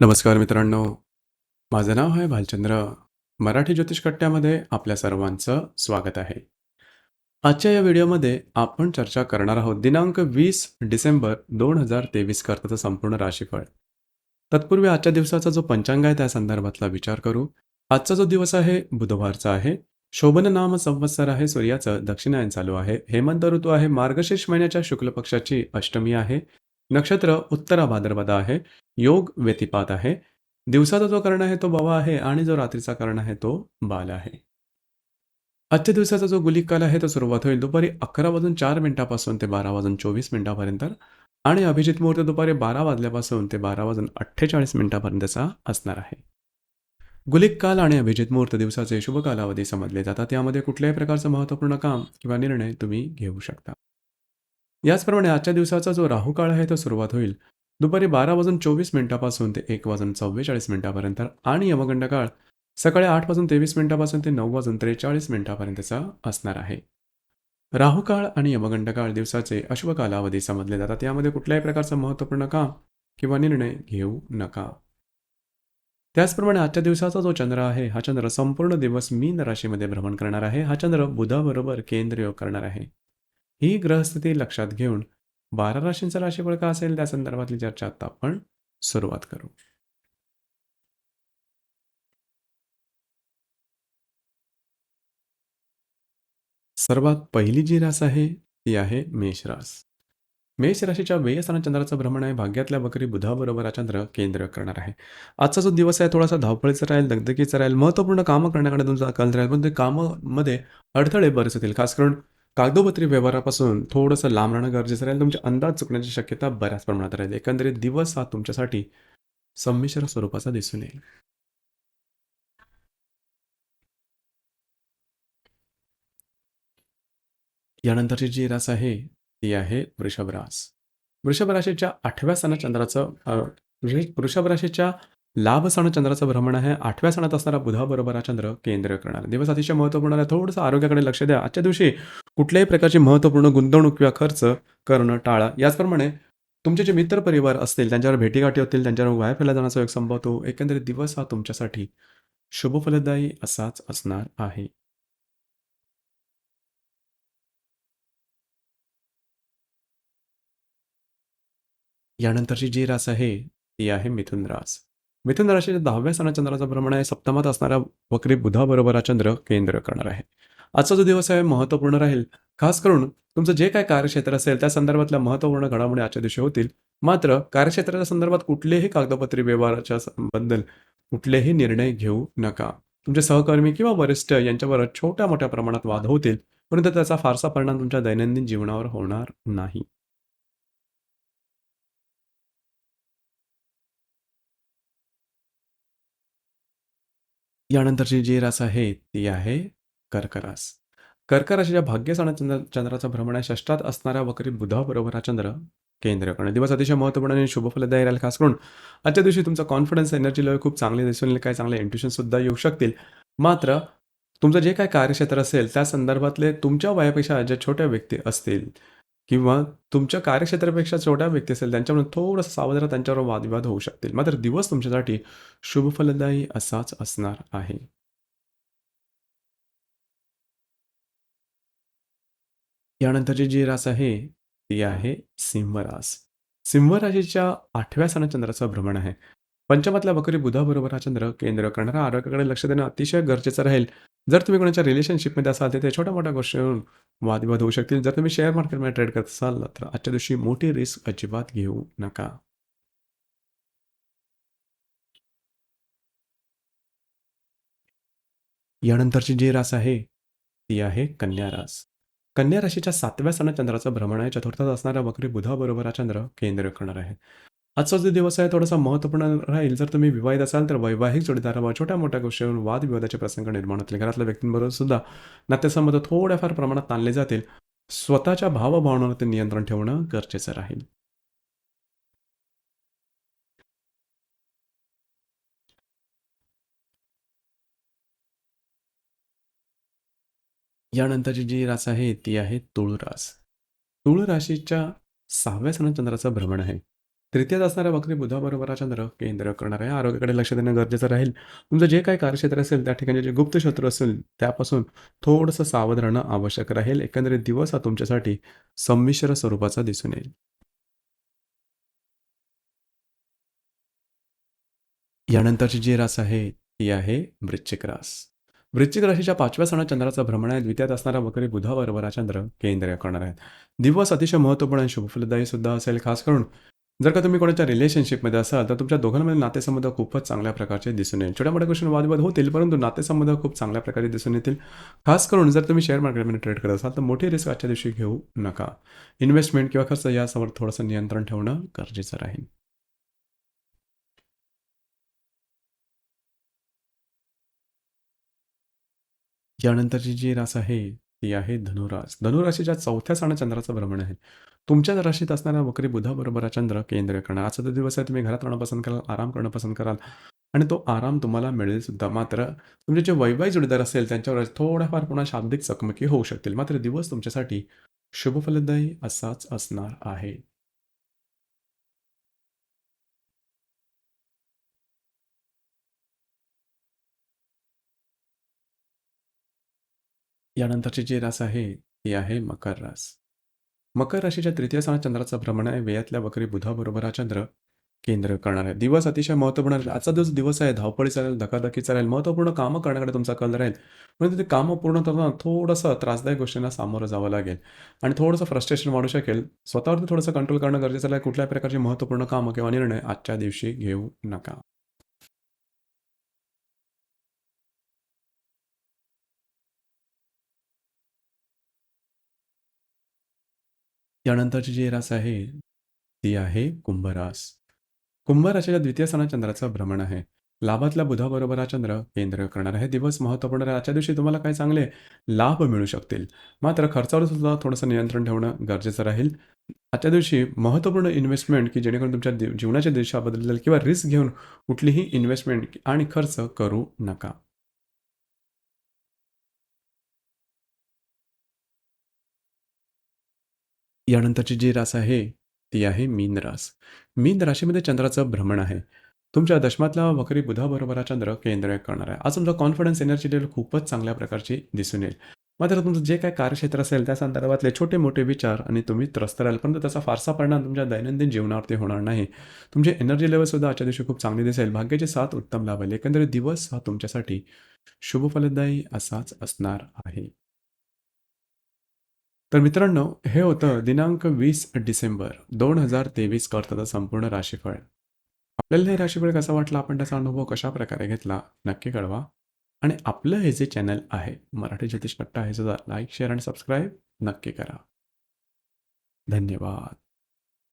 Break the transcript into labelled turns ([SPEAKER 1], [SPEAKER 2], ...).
[SPEAKER 1] नमस्कार मित्रांनो. माझं नाव आहे भालचंद्र. मराठी ज्योतिष कट्ट्यामध्ये आपल्या सर्वांचं स्वागत आहे. आजच्या या व्हिडिओमध्ये आपण चर्चा करणार आहोत दिनांक वीस डिसेंबर दोन हजार तेवीस करताचं संपूर्ण राशीफळ. तत्पूर्वी आजच्या दिवसाचा जो पंचांग आहे त्या संदर्भातला विचार करू. आजचा जो दिवस आहे बुधवारचा आहे. शोभन नाम संवत्सर आहे सूर्याचं दक्षिणायन चालू आहे. हेमंत ऋतू आहे मार्गशीर्ष महिन्याच्या शुक्ल पक्षाची अष्टमी आहे. नक्षत्र उत्तरा भाद्रपद आहे योग व्यतिपात आहे. दिवसाचा जो कर्ण आहे तो बवा आहे आणि जो रात्रीचा कर्ण आहे तो बाल आहे. आजच्या दिवसाचा जो गुलिक काल आहे तो सुरुवात होईल दुपारी अकरा वाजून चार मिनिटापासून ते बारा वाजून चोवीस मिनिटापर्यंत आणि अभिजित मुहूर्त दुपारी बारा वाजल्यापासून ते बारा वाजून अठ्ठेचाळीस मिनिटापर्यंतचा असणार आहे. गुलिक काल आणि अभिजित मुहूर्त दिवसाचे शुभ कालावधी समजले जातात. यामध्ये कुठल्याही प्रकारचं महत्त्वपूर्ण काम किंवा निर्णय तुम्ही घेऊ शकता. याचप्रमाणे आजच्या दिवसाचा जो राहू काळ आहे तो सुरुवात होईल. दुपारी बारा वाजून चोवीस मिनिटापासून ते एक वाजून चव्वेचाळीस मिनिटापर्यंत आणि यमगंड काळ सकाळी आठ वाजून तेवीस मिनिटापासून ते नऊ वाजून त्रेचाळीस मिनिटापर्यंतचा असणार आहे. राहू काळ आणि यमगंड काळ दिवसाचे अश्व कालावधी समजले जातात. यामध्ये कुठल्याही प्रकारचं महत्त्वपूर्ण काम किंवा निर्णय घेऊ नका. त्याचप्रमाणे आजच्या दिवसाचा जो चंद्र आहे हा चंद्र संपूर्ण दिवस मीन राशीमध्ये भ्रमण करणार आहे. हा चंद्र बुधाबरोबर केंद्रयोग करणार आहे. ही ग्रहस्थिती लक्षात घेऊन बारा राशींचा राशीफळ का असेल? त्या संदर्भातली चर्चा आता आपण सुरुवात करू. सर्वात पहिली जी रास आहे ती आहे मेष रास. मेष राशीच्या वेयस्थाना चंद्राचं भ्रमण आहे. भाग्यातल्या बकरी बुधाबरोबर हा चंद्र केंद्र करणार आहे. आजचा जो दिवस आहे थोडासा धावपळीचा राहील दगदगीचा राहील महत्त्वपूर्ण कामं करण्याकडे तुमचा कल राहील पण ते कामामध्ये अडथळे बरेच होतील खास करून कागदोपत्री व्यवहारापासून थोडंसं लांब राहणं गरजेचं राहील. तुमचे अंदाज चुकण्याची शक्यता बऱ्याच प्रमाणात राहील. एकंदरीत दिवस हा तुमच्यासाठी संमिश्र स्वरूपाचा दिसून येईल. यानंतरची जी रास आहे ती आहे वृषभ रास. वृषभ राशीच्या आठव्या स्थानात चंद्राचं म्हणजे वृषभ राशीच्या लाभ सण चंद्राचं भ्रमण आहे. आठव्या सणात असणारा बुधाबरोबर हा चंद्र केंद्र करणार. दिवस अतिशय महत्त्वपूर्ण आहे. थोडंसं आरोग्याकडे लक्ष द्या. आजच्या दिवशी कुठल्याही प्रकारची महत्त्वपूर्ण गुंतवणूक किंवा खर्च करणं टाळा. याचप्रमाणे तुमचे जे मित्र परिवार असतील त्यांच्यावर भेटीगाठी होतील त्यांच्यावर वाया फिरला जाण्याचा एक संभवतो एकंदरीत दिवस हा तुमच्यासाठी शुभफलदायी असाच असणार आहे. यानंतरची जी रास आहे ती आहे मिथुन रास. मिथुन राशीच्या दहाव्या स्थानात चंद्राचा भ्रमण आहे सप्तमात असणारा वक्री बुधाबरोबर हा चंद्र केंद्र करणार आहे. आजचा जो दिवस आहे महत्त्वपूर्ण राहील. खास करून तुमचं जे काय कार्यक्षेत्र असेल त्या संदर्भातल्या महत्त्वपूर्ण घडामोडी आजच्या दिवशी होतील. मात्र कार्यक्षेत्राच्या संदर्भात कुठलेही कागदपत्री व्यवहाराच्या बद्दल कुठलेही निर्णय घेऊ नका. तुमचे सहकर्मी किंवा वरिष्ठ यांच्यावर छोट्या मोठ्या प्रमाणात वाद होतील परंतु त्याचा फारसा परिणाम तुमच्या दैनंदिन जीवनावर होणार नाही. यानंतरची जी रास आहे ती आहे कर्क रास कर्क राशीच्या भाग्यस्थानात चंद्र चंद्राचा भ्रमण आहे. षष्टात असणाऱ्या वक्री बुधाबरोबर हा चंद्र केंद्र करणं दिवस अतिशय महत्त्वपूर्ण आणि शुभफलदायी राहील. खास करून आजच्या दिवशी तुमचा कॉन्फिडन्स एनर्जी लेवल खूप चांगली दिसून येईल. काही चांगले इंट्युशन सुद्धा येऊ शकतील. मात्र तुमचं जे काय कार्यक्षेत्र असेल त्या संदर्भातले तुमच्या वयापेक्षा ज्या छोट्या व्यक्ती असतील किंवा तुमच्या कार्यक्षेत्रापेक्षा छोट्या व्यक्ती असेल त्यांच्यामुळे थोडंसं सावध राहा त्यांच्यावर वादविवाद होऊ शकतील. मात्र दिवस तुमच्यासाठी शुभफलदायी असाच असणार आहे. यानंतरची जी रास आहे ती आहे सिंहरास. सिंहराशीच्या आठव्या स्थानात चंद्राचं भ्रमण आहे. पंचमातल्या बकरी बुधाबरोबर हा चंद्र केंद्र करणारा आरोग्याकडे लक्ष देणं अतिशय गरजेचं राहील. जर तुम्ही कोणाच्या रिलेशनशिपमध्ये असाल तर ते छोट्या मोठ्या गोष्टीवरून वादविवाद होऊ शकतील. जर तुम्ही शेअर मार्केटमध्ये ट्रेड करत असाल तर आजच्या दिवशी मोठी रिस्क अजिबात घेऊ नका. यानंतरची जी रास आहे ती आहे कन्या रास. कन्या राशीच्या सातव्या स्थानात चंद्राचं भ्रमण आहे. चतुर्थात असणाऱ्या वक्री बुधाबरोबर हा चंद्र केंद्र करणार आहे. आजचा जो दिवस आहे थोडासा महत्त्वपूर्ण राहील. जर तुम्ही विवाहित असाल तर वैवाहिक जोडीदारावर छोट्या मोठ्या गोष्टीवरून वादविवादाचे प्रसंग निर्माण होतील. घरातल्या व्यक्तींबरोबर सुद्धा नातेसंबंध थोड्याफार प्रमाणात ताणले जातील. स्वतःच्या भावभावनावरती नियंत्रण ठेवणं गरजेचं राहील. यानंतरची जी रास आहे ती आहे तुळ रास तुळ राशीच्या सहाव्या स्थानात चंद्राचं भ्रमण आहे. तृतीयात असणाऱ्या वक्री बुधाबरोबर चंद्र केंद्र करणार आहे. आरोग्याकडे लक्ष देणं गरजेचं राहील. तुमचं जे काही कार्यक्षेत्र असेल त्या ठिकाणी जे गुप्त शत्रू असेल त्यापासून थोडंसं सावध राहणं आवश्यक राहील. एकंदरीत दिवस हा तुमच्यासाठी संमिश्र स्वरूपाचा दिसून येईल. यानंतरची जी रास आहे ती आहे वृश्चिक रास. वृश्चिक राशीच्या पाचव्या सणात चंद्राचा भ्रमण आहे. द्वितीयात असणारा वक्री बुधाबरोबर हा चंद्र केंद्र करणार आहे दिवस अतिशय महत्त्वपूर्ण आणि शुभफलदायी सुद्धा असेल खास करून जर का तुम्ही कोणाच्या रिलेशनशिपमध्ये असाल तर तुमच्या दोघांमध्ये नातेसंबंध खूपच चांगल्या प्रकारचे दिसून येईल. छोट्या मोठ्या गोष्टी वादविवाद होतील परंतु नातेसंबंध खूप चांगल्या प्रकारे दिसून येतील. खास करून जर तुम्ही शेअर मार्केटमध्ये ट्रेड करत असाल तर मोठी रिस्क आजच्या दिवशी घेऊ नका. इन्व्हेस्टमेंट किंवा खर्च यासमोर थोडंसं नियंत्रण ठेवणं गरजेचं राहील. यानंतरची जी रास आहे ती आहे धनुरास धनुराशीच्या चौथ्या सणा चंद्राचं भ्रमण आहे. तुमच्या राशीत असणाऱ्या वक्री बुधाबरोबर चंद्र केंद्र करणार आजचा जो दिवस आहे तुम्ही घरात राहणं पसंत कराल आराम करणं पसंत कराल आणि तो आराम तुम्हाला मिळेल सुद्धा. मात्र तुमचे जे वैवाहिक जोडीदार असेल त्यांच्यावर थोड्याफार पुन्हा शाब्दिक चकमकी होऊ शकतील. मात्र दिवस तुमच्यासाठी शुभफलदायी असाच असणार आहे. यानंतरची जी रास आहे ती आहे मकर रास. मकर राशीच्या तृतीय स्थानात चंद्राचं भ्रमण आहे. वेयातल्या वक्री बुधाबरोबर हा चंद्र केंद्र करणार आहे. दिवस अतिशय महत्त्वपूर्ण राहील. आजचा दिवस दिवस आहे. धावपळी चालेल धकाधकी चालेल महत्त्वपूर्ण कामं करण्याकडे तुमचा कल राहील. परंतु ते कामं पूर्ण करताना थोडंसं त्रासदायक गोष्टींना सामोरं जावं लागेल. आणि थोडंसं फ्रस्ट्रेशन वाढू शकेल. स्वतःवरती थोडंसं कंट्रोल करणं गरजेचं आहे. कुठल्याही प्रकारचे महत्त्वपूर्ण कामं किंवा निर्णय आजच्या दिवशी घेऊ नका. त्यानंतरची जी रास आहे ती आहे कुंभरास. कुंभ राशीच्या द्वितीय स्थानात चंद्राचं भ्रमण आहे. लाभातल्या बुधाबरोबर हा चंद्र केंद्र करणार आहे. दिवस महत्त्वपूर्ण आहे आजच्या दिवशी तुम्हाला काही चांगले लाभ मिळू शकतील? मात्र खर्चावर सुद्धा थोडंसं नियंत्रण ठेवणं गरजेचं राहील. आजच्या दिवशी महत्त्वपूर्ण इन्व्हेस्टमेंट की जेणेकरून तुमच्या जीवनाच्या जीवनाची दिशा बदलेल किंवा रिस्क घेऊन कुठलीही इन्व्हेस्टमेंट आणि खर्च करू नका. यानंतरची जी रास आहे ती आहे मीन रास. मीन राशीमध्ये चंद्राचं भ्रमण आहे. तुमच्या दशमातला वक्री बुधाबरोबर हा चंद्र केंद्र करणार आहे. आज तुमचा कॉन्फिडन्स एनर्जी लेवल खूपच चांगल्या प्रकारची दिसून येईल. मात्र तुमचं जे काय कार्यक्षेत्र असेल त्या संदर्भातले छोटे मोठे विचार आणि तुम्ही त्रस्त राहाल. परंतु त्याचा फारसा परिणाम तुमच्या दैनंदिन जीवनावरती होणार नाही. तुमची एनर्जी लेवलसुद्धा आजच्या दिवशी खूप चांगली दिसेल. भाग्याचे साथ उत्तम लाभेल. एकंदरीत दिवस हा तुमच्यासाठी शुभफलदायी असाच असणार आहे. तर मित्रांनो हे होतं दिनांक वीस डिसेंबर दोन हजार तेवीस करताचं संपूर्ण राशीफळ. आपल्याला हे राशीफळ कसा वाटला? आपण त्याचा अनुभव कशा प्रकारे घेतला? नक्की कळवा. आणि आपलं हे जे चॅनल आहे मराठी ज्योतिष कट्टा हे सुद्धा लाईक शेअर आणि सबस्क्राईब नक्की करा. धन्यवाद.